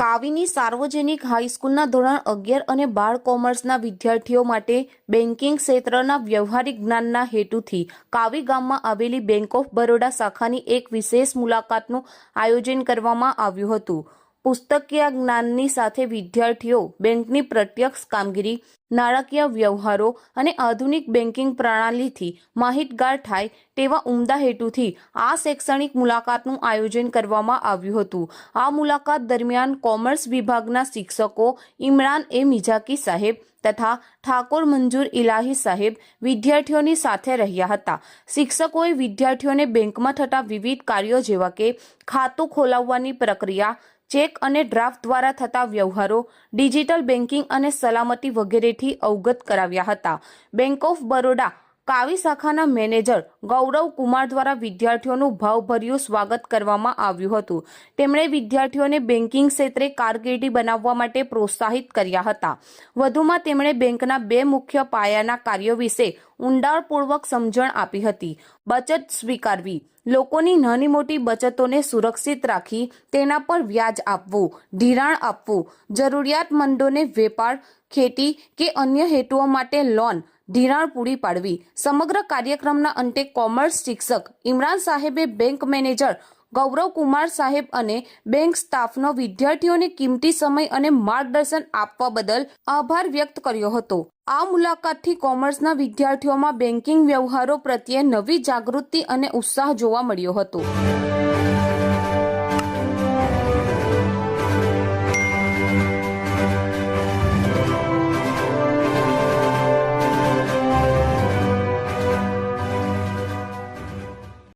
કાવીની સાર્વજનિક હાઈસ્કૂલના ધોરણ અગિયાર અને બાળ કોમર્સના વિદ્યાર્થીઓ માટે બેન્કિંગ ક્ષેત્રના વ્યવહારિક જ્ઞાનના હેતુથી કાવી ગામમાં આવેલી બેંક ઓફ બરોડા શાખાની એક વિશેષ મુલાકાતનું આયોજન કરવામાં આવ્યું હતું. પુસ્તકીય જ્ઞાનની સાથે વિદ્યાર્થીઓ, બેંકની પ્રત્યક્ષ કામગીરી, નાણાકીય વ્યવહારો અને આધુનિક બેન્કિંગ પ્રણાલીથી માહિતગાર થાય તેવા ઉમદા હેતુથી આ શૈક્ષણિક મુલાકાતનું આયોજન કરવામાં આવ્યું હતું. આ મુલાકાત દરમિયાન કોમર્સ વિભાગના શિક્ષકો ઇમરાન એ મિજાકી સાહેબ તથા ઠાકોર મંજૂર ઇલાહી સાહેબ વિદ્યાર્થીઓની સાથે રહ્યા હતા. શિક્ષકોએ વિદ્યાર્થીઓને બેંકમાં થતા વિવિધ કાર્યો જેવા કે ખાતું ખોલાવવાની પ્રક્રિયા ચેક અને ડ્રાફ્ટ દ્વારા થતા વ્યવહારો, ડિજિટલ બેન્કિંગ અને સલામતી વગેરેથી અવગત કરાવ્યા હતા. બેંક ઓફ બરોડા, કાવી શાખાના મેનેજર ગૌરવ કુમાર દ્વારા વિદ્યાર્થીઓનું ભાવભર્યું સ્વાગત કરવામાં આવ્યું હતું. તેમણે વિદ્યાર્થીઓને બેન્કિંગ ક્ષેત્રે કારકિર્દી બનાવવા માટે પ્રોત્સાહિત કર્યા હતા. વધુમાં તેમણે બેંકના બે મુખ્ય પાયાના કાર્યો વિશે ઊંડાણપૂર્વક સમજણ આપી હતી. બચત સ્વીકારવી. લોકોની નાની મોટી બચતોને સુરક્ષિત રાખી તેના પર વ્યાજ આપવું, ધિરાણ આપવું, જરૂરિયાતમંદોને વેપાર, ખેતી કે અન્ય હેતુઓ માટે લોન, ધિરાણ પૂરી પાડવી. સમગ્ર કાર્યક્રમના અંતે કોમર્સ શિક્ષક ઇમરાન સાહેબે બેંક મેનેજર ગૌરવ કુમાર સાહેબ અને બેંક સ્ટાફનો વિદ્યાર્થીઓને કિંમતી સમય અને માર્ગદર્શન આપવા બદલ આભાર વ્યક્ત કર્યો હતો. આ મુલાકાતથી કોમર્સના વિદ્યાર્થીઓમાં બેન્કિંગ વ્યવહારો પ્રત્યે નવી જાગૃતિ અને ઉત્સાહ જોવા મળ્યો હતો.